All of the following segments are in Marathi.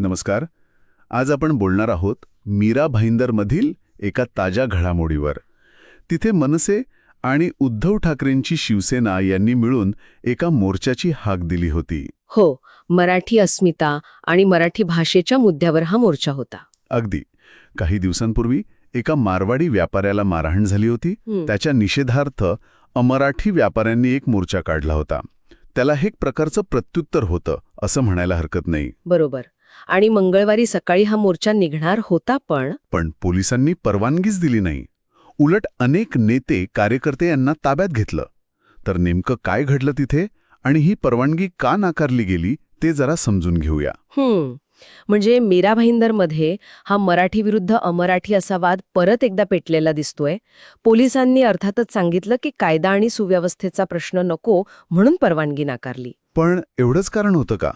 नमस्कार. आज आपण बोलणार आहोत मीरा भाईंदरमधील एका ताज्या घडामोडीवर. तिथे मनसे आणि उद्धव ठाकरेंची शिवसेना यांनी मिळून एका मोर्चाची हाक दिली होती. हो मराठी अस्मिता आणि मराठी भाषेच्या मुद्द्यावर हा मोर्चा होता. अगदी. काही दिवसांपूर्वी एका मारवाडी व्यापाऱ्याला मारहाण झाली होती. त्याच्या निषेधार्थ अमराठी व्यापाऱ्यांनी एक मोर्चा काढला होता. त्याला हे एक प्रकारचं प्रत्युत्तर होतं असं म्हणायला हरकत नाही. बरोबर. आणि मंगळवारी सकाळी हा मोर्चा निघणार होता पण पण पोलिसांनी परवानगीच दिली नाही. उलट अनेक नेते कार्यकर्ते यांना ताब्यात घेतलं. तर नेमकं काय घडलं तिथे आणि ही परवानगी का नाकारली गेली ते जरा समजून घेऊया. म्हणजे मीरा भाईंदरमध्ये हा मराठी विरुद्ध अमराठी असा वाद परत एकदा पेटलेला दिसतोय. पोलिसांनी अर्थातच सांगितलं की कायदा आणि सुव्यवस्थेचा प्रश्न नको म्हणून परवानगी नाकारली. पण एवढंच कारण होतं का?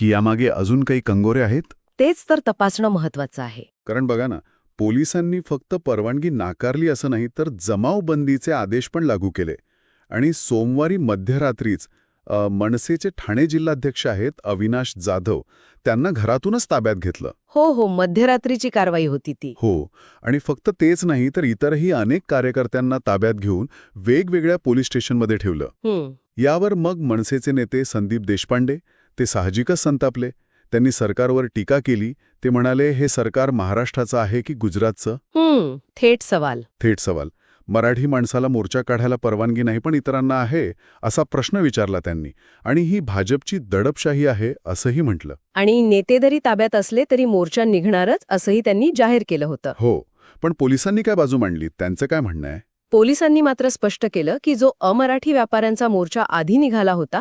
की यामागे अजून काही कंगोरे आहेत? तेच तर तपासणं महत्वाचं आहे. कारण बघा ना पोलिसांनी फक्त परवानगी नाकारली असं नाही तर जमावबंदीचे आदेश पण लागू केले. आणि सोमवारी मध्यरात्रीच मनसेचे ठाणे जिल्हाध्यक्ष आहेत अविनाश जाधव त्यांना घरातूनच ताब्यात घेतलं. हो हो मध्यरात्रीची कारवाई होती ती. हो आणि फक्त तेच नाही तर इतरही अनेक कार्यकर्त्यांना ताब्यात घेऊन वेगवेगळ्या पोलीस स्टेशनमध्ये ठेवलं. यावर मग मनसेचे नेते संदीप देशपांडे ते साहजिकच संतापले. त्यांनी सरकारवर टीका केली. ते म्हणाले हे सरकार महाराष्ट्राचं आहे की गुजरातचं? थेट सवाल. थेट सवाल. मराठी माणसाला मोर्चा काढायला परवानगी नाही पण इतरांना आहे असा प्रश्न विचारला त्यांनी. आणि ही भाजपची दडपशाही आहे असंही म्हटलं. आणि नेते जरी ताब्यात असले तरी मोर्चा निघणारच असंही त्यांनी जाहीर केलं होतं. हो पण पोलिसांनी काय बाजू मांडली? त्यांचं काय म्हणणं आहे? पोलिसांनी मात्र स्पष्ट केलं की जो अमराठी व्यापाऱ्यांचा मोर्चा आधी निघाला होता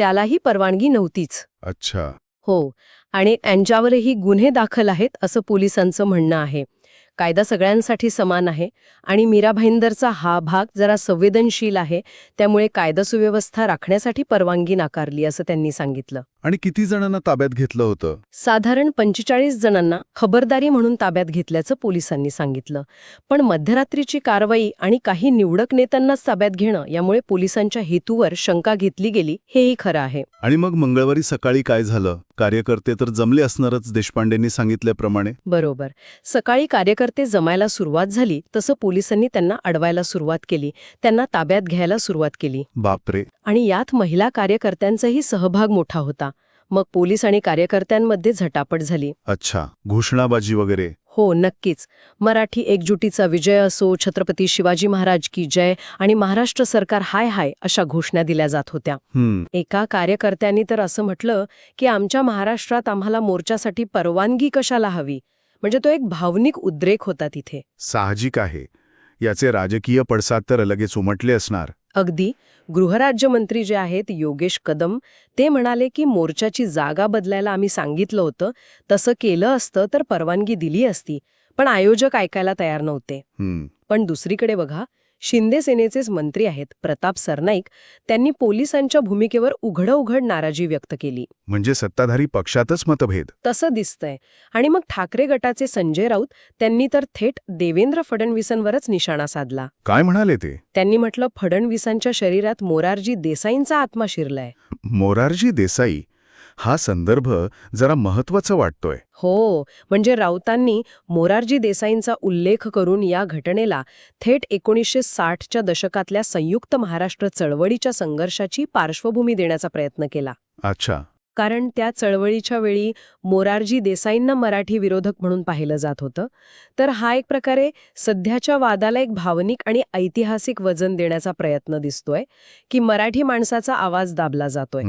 त्यालाही परवानगी नव्हतीच. अच्छा. हो आणि त्यांच्यावरही गुन्हे दाखल आहेत असं पोलिसांचं म्हणणं आहे. कायदा सगळ्यांसाठी समान आहे आणि मीरा भाईंदरचा हा भाग जरा संवेदनशील आहे त्यामुळे कायदा सुव्यवस्था राखण्यासाठी परवानगी नाकारली असं त्यांनी सांगितलं. आणि किती जणांना ताब्यात घेतलं होतं? साधारण पंचेचाळीस जणांना खबरदारी म्हणून ताब्यात घेतल्याचं पोलिसांनी सांगितलं. पण मध्यरात्रीची कारवाई आणि काही निवडक नेत्यांनाच ताब्यात घेणं यामुळे पोलिसांच्या हेतूवर शंका घेतली गेली हेही खरं आहे. आणि मग मंगळवारी सकाळी काय झालं? कार्यकर्ते तर जमले असणारच देशपांडेंनी सांगितल्याप्रमाणे. बरोबर. सकाळी कार्यकर्ते जमायला सुरुवात झाली तसं पोलिसांनी त्यांना अडवायला सुरुवात केली. त्यांना ताब्यात घ्यायला सुरुवात केली. बापरे. आणि यात महिला कार्यकर्त्यांचाही सहभाग मोठा होता. मग पोलीस आणि कार्यकर्त्यांमध्ये झटापट झाली. अच्छा घोषणाबाजी वगैरे. हो नक्कीच. मराठी एकजुटीचा विजय असो छत्रपती शिवाजी महाराज की जय आणि महाराष्ट्र सरकार हाय हाय अशा घोषणा दिल्या जात होत्या. एका कार्यकर्त्यांनी तर असं म्हटलं की आमच्या महाराष्ट्रात आम्हाला मोर्चासाठी परवानगी कशाला हवी? म्हणजे तो एक भावनिक उद्रेक होता तिथे. साहजिक आहे. याचे राजकीय पडसाद तर लगेच उमटले असणार. अगदी गृहराज्यमंत्री जे आहेत योगेश कदम ते म्हणाले की मोर्चाची जागा बदलायला आम्ही सांगितलं होतं तसं केलं असतं तर परवानगी दिली असती पण आयोजक ऐकायला तयार नव्हते. पण दुसरीकडे बघा शिंदे सेनेचेच मंत्री आहेत प्रताप सरनाईक त्यांनी पोलिसांच्या भूमिकेवर उघड उघड नाराजी व्यक्त केली. म्हणजे सत्ताधारी पक्षातच मतभेद? तसं दिसतंय. आणि मग ठाकरे गटाचे संजय राऊत त्यांनी तर थेट देवेंद्र फडणवीसांवरच निशाणा साधला. काय म्हणाले ते? त्यांनी म्हटलं फडणवीसांच्या शरीरात मोरारजी देसाईंचा आत्मा शिरलाय. मोरारजी देसाई? हा संदर्भ जरा महत्त्वाचा वाटतोय. हो म्हणजे राऊतांनी मोरारजी देसाईंचा उल्लेख करून या घटनेला थेट एकोणीसशे साठच्या दशकातल्या संयुक्त महाराष्ट्र चळवळीच्या संघर्षाची पार्श्वभूमी देण्याचा प्रयत्न केला. अच्छा. कारण त्या चळवळीच्या वेळी मोरारजी देसाईंना मराठी विरोधक म्हणून पाहिलं जात होतं. तर हा एक प्रकारे सध्याच्या वादाला एक भावनिक आणि ऐतिहासिक वजन देण्याचा प्रयत्न दिसतोय की मराठी माणसाचा आवाज दाबला जातोय.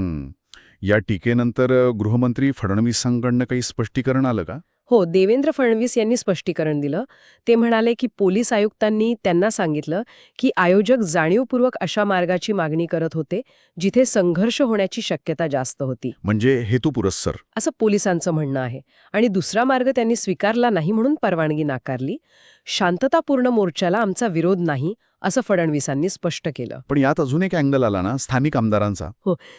या टीकेनंतर गृहमंत्री फडणवीसांकडनं काही स्पष्टीकरण आलं का? हो देवेंद्र फडणवीस यांनी स्पष्टीकरण दिलं. ते म्हणाले की पोलीस आयुक्तांनी त्यांना सांगितलं की आयोजक जाणीवपूर्वक अशा मार्गाची मागणी करत होते जिथे संघर्ष होण्याची शक्यता जास्त होती. म्हणजे हेतुपुरस्सर. असं पोलिसांचं म्हणणं आहे. आणि दुसरा मार्ग त्यांनी स्वीकारला नाही म्हणून परवानगी नाकारली. शांततापूर्ण मोर्चाला आमचा विरोध नाही असं फडणवीसांनी स्पष्ट केलं. पण यात अजून एक अँगल आला ना स्थानिक आमदारांचा.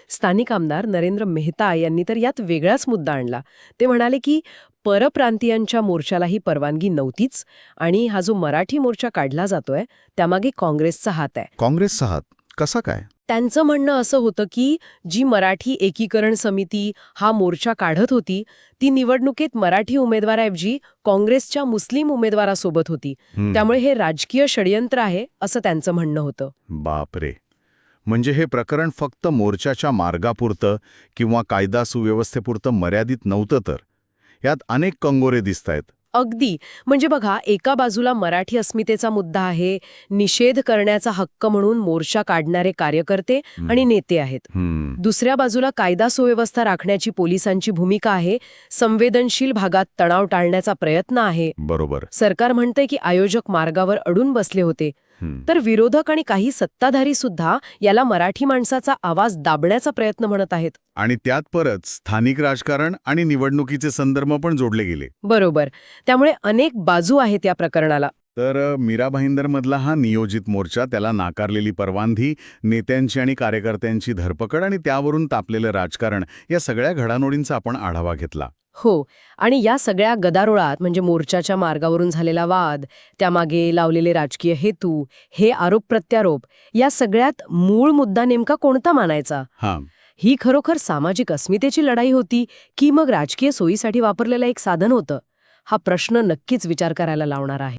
स्थानिक आमदार नरेंद्र मेहता यांनी तर यात वेगळाच मुद्दा आणला. ते म्हणाले की परप्रांतीयांच्या मोर्चालाही परवानगी नव्हतीच आणि हा जो मराठी मोर्चा काढला जातोय त्यामागे काँग्रेसचा हात आहे. काँग्रेसचा हात? कसा काय? त्यांचं म्हणणं असं होतं की जी मराठी एकीकरण समिती हा मोर्चा काढत होती ती निवडणुकीत मराठी उमेदवाराऐवजी काँग्रेसच्या मुस्लिम उमेदवारासोबत होती. त्यामुळे हे राजकीय षडयंत्र आहे असं त्यांचं म्हणणं होतं. बापरे! म्हणजे हे प्रकरण फक्त मोर्चाच्या मार्गापुरतं किंवा कायदा सुव्यवस्थेपुरतं मर्यादित नव्हतं तर? यात अनेक कंगोरे दिसतायत अगदी म्हणजे बघा एका बाजूला मराठी अस्मितेचा मुद्दा आहे निषेध करण्याचा हक्क म्हणून मोर्चा काढणारे कार्यकर्ते. आणि नेते आहेत. दुसऱ्या बाजूला कायदा सुव्यवस्था राखण्याची पोलिसांची भूमिका आहे संवेदनशील भागात तणाव टाळण्याचा प्रयत्न आहे बरोबर सरकार म्हणतंय की आयोजक मार्गावर अडून बसले होते. तर विरोधक आणि काही सत्ताधारी सुद्धा याला मराठी माणसाचा आवाज दाबण्याचा प्रयत्न म्हणत आहेत. आणि त्यात परत स्थानिक राजकारण आणि निवडणुकीचे संदर्भ पण जोडले गेले. बरोबर. त्यामुळे अनेक बाजू आहेत या प्रकरणाला. तर मीरा भाईंदरमधला हा नियोजित मोर्चा त्याला नाकारलेली परवानगी नेत्यांची आणि कार्यकर्त्यांची धरपकड आणि त्यावरून तापलेलं राजकारण या सगळ्या घडामोडींचा आपण आढावा घेतला. हो. आणि या सगळ्या गदारोळात म्हणजे मोर्चाच्या मार्गावरून झालेला वाद त्यामागे लावलेले राजकीय हेतू हे आरोप प्रत्यारोप या सगळ्यात मूळ मुद्दा नेमका कोणता मानायचा? हां. ही खरोखर सामाजिक अस्मितेची लढाई होती की मग राजकीय सोयीसाठी वापरलेलं एक साधन होतं? हा प्रश्न नक्कीच विचार करायला लावणार आहे.